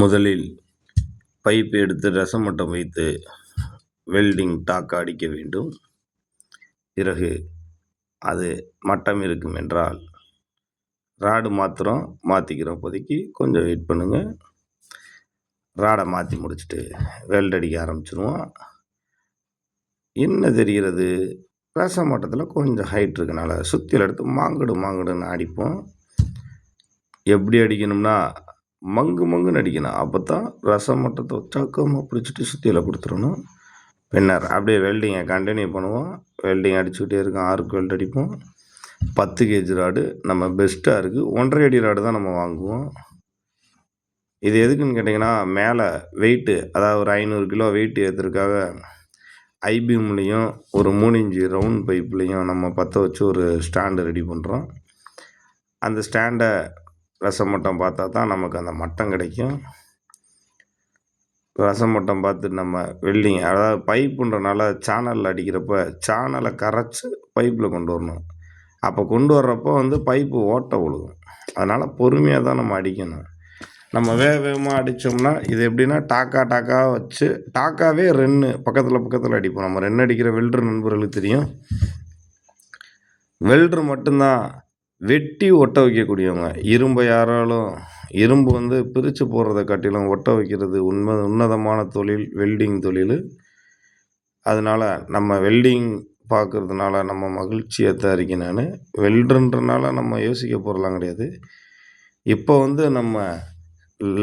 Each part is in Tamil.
முதலில் பைப் எடுத்து ரசமட்டம் வைத்து வெல்டிங் டாக் அடிக்க வேண்டும். பிறகு அது மட்டம் இருக்கும் என்றால் ராடு மாற்றுறோம் மாற்றிக்கிறோம் இப்போதைக்கு கொஞ்சம் வெயிட் பண்ணுங்கள் ராடை மாற்றி முடிச்சுட்டு வெல்ட் அடிக்க ஆரம்பிச்சிருவோம். என்ன தெரிகிறது? ரச மட்டத்தில் கொஞ்சம் ஹைட் இருக்கனால சுற்றியில் எடுத்து மாங்குடு மாங்குடுன்னு அடிப்போம். எப்படி அடிக்கணும்னா மங்கு மங்குன்னு அடிக்கணும். அப்போ தான் ரசம் மட்டத்தை சக்கமாக பிடிச்சிட்டு சுற்றியில் கொடுத்துடணும். பின்னர் அப்படியே வெல்டிங்கை கண்டினியூ பண்ணுவோம். வெல்டிங் அடிச்சுக்கிட்டே இருக்கும். ஆறுக்கு வெல்ட் அடிப்போம். பத்து கேஜி ராடு நம்ம பெஸ்ட்டாக இருக்குது ஒன்றரை அடி ராடு தான் நம்ம வாங்குவோம். இது எதுக்குன்னு கேட்டிங்கன்னா மேலே வெயிட்டு அதாவது ஒரு ஐநூறு கிலோ வெயிட் ஏற்றுறதுக்காக ஐபிஎம்லேயும் ஒரு மூணு இன்ச்சு ரவுண்ட் பைப்லேயும் நம்ம பற்ற வச்சு ஒரு ஸ்டாண்டு ரெடி பண்ணுறோம் அந்த ஸ்டாண்டை ரசம் மட்டம் பார்த்தா தான் நமக்கு அந்த மட்டம் கிடைக்கும். ரசம் மட்டம் பார்த்து நம்ம வெல்டிங் அதாவது பைப்புன்றனால சேனலில் அடிக்கிறப்ப சேனலை கரைச்சி பைப்பில் கொண்டு வரணும். அப்போ கொண்டு வர்றப்போ வந்து பைப்பு ஓட்டை விழுகும் அதனால் பொறுமையாக தான் நம்ம அடிக்கணும். நம்ம வேக வேகமாக அடித்தோம்னா இது எப்படின்னா டாக்கா டாக்கா வச்சு டாக்காவே ரென்னு பக்கத்தில் பக்கத்தில் அடிப்போம். நம்ம ரென்னு அடிக்கிற வெல்ட்ரு நண்பர்களுக்கு தெரியும். வெல்ட்ரு மட்டும்தான் வெட்டி ஒட்ட வைக்கக்கூடியவங்க. இரும்பை யாராலும் இரும்பு வந்து பிரித்து போடுறத காட்டிலும் ஒட்ட வைக்கிறது உண்மை உன்னதமான தொழில் வெல்டிங் தொழில். அதனால் நம்ம வெல்டிங் பார்க்குறதுனால நம்ம மகிழ்ச்சியை தயாரிக்க நான். வெல்டுன்றனால நம்ம யோசிக்க போகிறலாம் கிடையாது. இப்போ வந்து நம்ம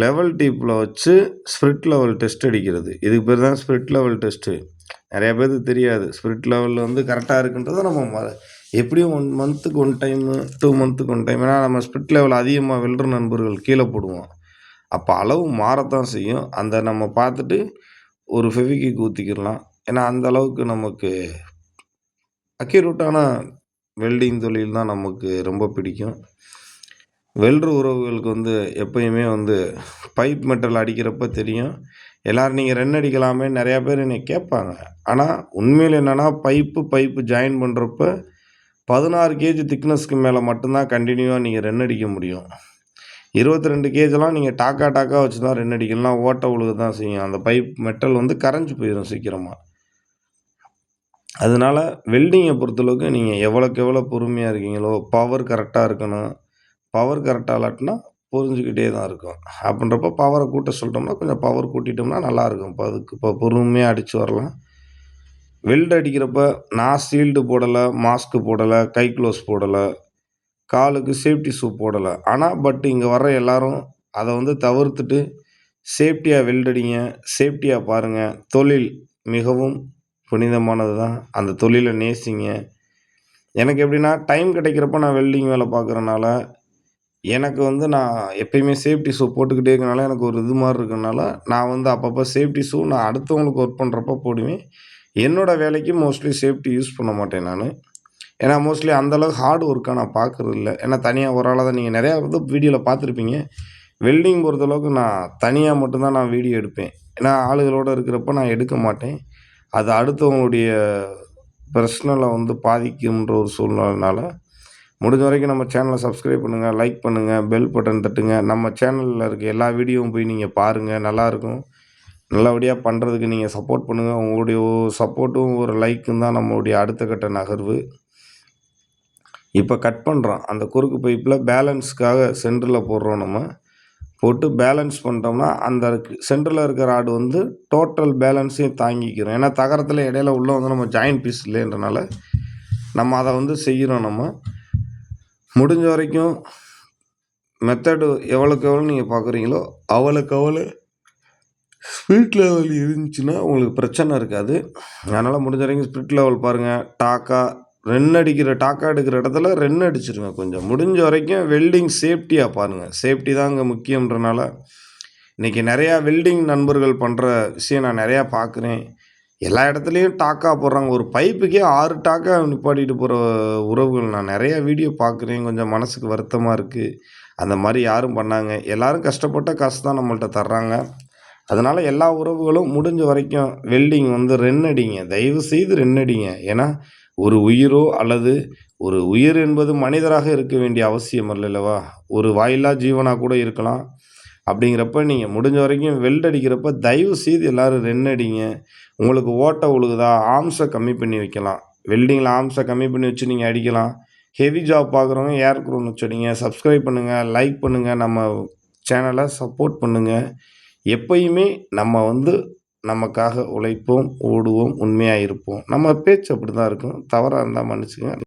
லெவல் டீப்பில் வச்சு ஸ்பிரிட் லெவல் டெஸ்ட் அடிக்கிறது. இதுக்கு பேர் தான் ஸ்பிரிட் லெவல் டெஸ்ட்டு நிறையா பேருக்கு தெரியாது. ஸ்பிரிட் லெவலில் வந்து கரெக்டாக இருக்குன்றதை நம்ம ம எப்படியும் ஒன் மந்த்துக்கு ஒன் டைமு டூ மந்த்துக்கு ஒன் டைம் ஏன்னா நம்ம ஸ்பிட் லெவல் அதிகமாக வெல்ற நண்பர்கள் கீழே போடுவோம். அப்போ அளவு மாறத்தான் செய்யும். அந்த நம்ம பார்த்துட்டு ஒரு ஃபெவிக்கு ஊற்றிக்கிடலாம் ஏன்னா அந்த அளவுக்கு நமக்கு அக்யூரேட்டான வெல்டிங் தொழில் தான் நமக்கு ரொம்ப பிடிக்கும். வெல்ட்ரு உறவுகளுக்கு வந்து எப்பயுமே வந்து பைப் மெட்டல் அடிக்கிறப்ப தெரியும். எல்லோரும் நீங்கள் ரன் அடிக்கலாமே நிறையா பேர் என்னை கேட்பாங்க. ஆனால் உண்மையில் என்னென்னா பைப்பு பைப்பு ஜாயின் பண்ணுறப்ப பதினாறு கேஜி திக்னஸ்க்கு மேலே மட்டும்தான் கண்டினியூவாக நீங்கள் ரன் அடிக்க முடியும். இருபத்தி ரெண்டு கேஜெலாம் நீங்கள் டாக்கா டாக்கா வச்சு தான் ரன் அடிக்கலாம். ஓட்ட உழுக தான் செய்யும். அந்த பைப் மெட்டல் வந்து கரைஞ்சி போயிடும் சீக்கிரமாக அதனால் வெல்டிங்கை பொறுத்தளவுக்கு நீங்கள் எவ்வளோக்கு எவ்வளோ பொறுமையாக இருக்கீங்களோ பவர் கரெக்டாக இருக்கணும். பவர் கரெக்டாக இல்லாட்டினா புரிஞ்சுக்கிட்டே தான் இருக்கும். அப்படின்றப்ப பவரை கூட்ட சொல்லிட்டோம்னா கொஞ்சம் பவர் கூட்டிட்டோம்னா நல்லாயிருக்கும் இப்போ அதுக்கு இப்போ பொறுமையாக அடித்து வரலாம். வெல்டு அடிக்கிறப்ப நான் ஷீல்டு போடலை மாஸ்க்கு போடலை கை க்ளோஸ் போடலை காலுக்கு சேஃப்டி ஷூ போடலை. ஆனால் பட் இங்கே வர்ற எல்லோரும் அதை வந்து தவிர்த்துட்டு சேஃப்டியாக வெல்டடிங்க சேஃப்டியாக பாருங்கள் தொழில் மிகவும் புனிதமானது தான். அந்த தொழிலை நேசிங்க. எனக்கு எப்படின்னா டைம் கிடைக்கிறப்ப நான் வெல்டிங் வேலை பார்க்குறனால எனக்கு வந்து நான் எப்பயுமே சேஃப்டி ஷூ போட்டுக்கிட்டே இருக்கனால எனக்கு ஒரு இது மாதிரி இருக்கனால நான் வந்து அப்பப்போ சேஃப்டி ஷூ நான் அடுத்தவங்களுக்கு ஒர்க் பண்ணுறப்ப போடுவேன். என்னோடய வேலைக்கு மோஸ்ட்லி சேஃப்டி யூஸ் பண்ண மாட்டேன் நான். ஏன்னா மோஸ்ட்லி அந்தளவுக்கு ஹார்ட் ஒர்க்காக நான் பார்க்குறது இல்லை. ஏன்னா தனியாக ஒரு ஆளாக தான் நீங்கள் நிறையா வந்து வீடியோவில் பார்த்துருப்பீங்க. வெல்டிங் பொறுத்தளவுக்கு நான் தனியாக மட்டும்தான் நான் வீடியோ எடுப்பேன். ஏன்னா ஆளுகளோடு இருக்கிறப்ப நான் எடுக்க மாட்டேன். அது அடுத்தவங்களுடைய பர்சனலை வந்து பாதிக்கும்ன்ற ஒரு சூழ்நிலைனால முடிஞ்ச வரைக்கும் நம்ம சேனலை சப்ஸ்கிரைப் பண்ணுங்கள் லைக் பண்ணுங்கள் பெல் பட்டன் தட்டுங்க. நம்ம சேனலில் இருக்க எல்லா வீடியோவும் போய் நீங்கள் பாருங்கள் நல்லாயிருக்கும் நல்லபடியாக பண்ணுறதுக்கு நீங்கள் சப்போர்ட் பண்ணுங்கள் உங்களுடைய சப்போர்ட்டும் ஒரு லைக்கும் தான் நம்மளுடைய அடுத்த கட்ட நகர்வு. இப்போ கட் பண்ணுறோம் அந்த குறுக்கு பைப்பில் பேலன்ஸ்க்காக சென்டரில் போடுறோம் நம்ம. போட்டு பேலன்ஸ் பண்ணிட்டோம்னா அந்த சென்டரில் இருக்கிற ஆடு வந்து டோட்டல் பேலன்ஸையும் தாங்கிக்கிறோம். ஏன்னா தகரத்தில் இடையில உள்ளே வந்து நம்ம ஜாயின் பீஸ் இல்லைன்றனால நம்ம அதை வந்து செய்கிறோம் நம்ம. முடிஞ்ச வரைக்கும் மெத்தடு எவ்வளோக்கு எவ்வளோ நீங்கள் பார்க்குறீங்களோ அவ்வளோக்கு அவ்வளோ ஸ்பிரிட் லெவல் இருந்துச்சுன்னா உங்களுக்கு பிரச்சனை இருக்காது. அதனால் முடிஞ்ச வரைக்கும் ஸ்பிரிட் லெவல் பாருங்கள் டாக்கா ரென் அடிக்கிற டாக்கா எடுக்கிற இடத்துல ரென் அடிச்சிருங்க கொஞ்சம். முடிஞ்ச வரைக்கும் வெல்டிங் சேஃப்டியாக பாருங்கள் சேஃப்டி தான் அங்கே முக்கியன்றனால இன்றைக்கி நிறையா வெல்டிங் நண்பர்கள் பண்ணுற விஷயம் நான் நிறையா பார்க்குறேன் எல்லா இடத்துலையும் டாக்கா போடுறாங்க. ஒரு பைப்புக்கே ஆறு டாக்கா நிப்பாட்டிட்டு போகிற உறவுகள் நான் நிறையா வீடியோ பார்க்குறேன் கொஞ்சம் மனசுக்கு வருத்தமாக இருக்குது அந்த மாதிரி யாரும் பண்ணாங்க. எல்லோரும் கஷ்டப்பட்ட காசு தான் நம்மள்ட்ட தர்றாங்க. அதனால் எல்லா உறவுகளும் முடிஞ்ச வரைக்கும் வெல்டிங் வந்து ரென்னடிங்க. தயவு செய்து ரென்னடிங்க. ஏன்னா ஒரு உயிரோ அல்லது ஒரு உயிர் என்பது மனிதராக இருக்க வேண்டிய அவசியம் இல்லைல்லவா ஒரு வாயிலா ஜீவனாக கூட இருக்கலாம். அப்படிங்கிறப்ப நீங்கள் முடிஞ்ச வரைக்கும் வெல்ட் அடிக்கிறப்ப தயவு செய்து எல்லோரும் ரென் அடிங்க உங்களுக்கு ஓட்டை ஒழுகுதா? ஆர்ம்ஸை கம்மி பண்ணி வைக்கலாம். வெல்டிங்கில் ஆர்ம்ஸை கம்மி பண்ணி வச்சு நீங்கள் அடிக்கலாம். ஹெவி ஜாப் பார்க்குறவங்க ஏர் க்ரௌன் வச்சு சப்ஸ்கிரைப் பண்ணுங்கள் லைக் பண்ணுங்கள் நம்ம சேனலை சப்போர்ட் பண்ணுங்கள் எப்பயுமே நம்ம வந்து நமக்காக உழைப்போம் ஓடுவோம் உண்மையாக இருப்போம். நம்ம பேச்சு அப்படி தான் இருக்கும். தவறாக இருந்தால் மன்னிச்சுங்க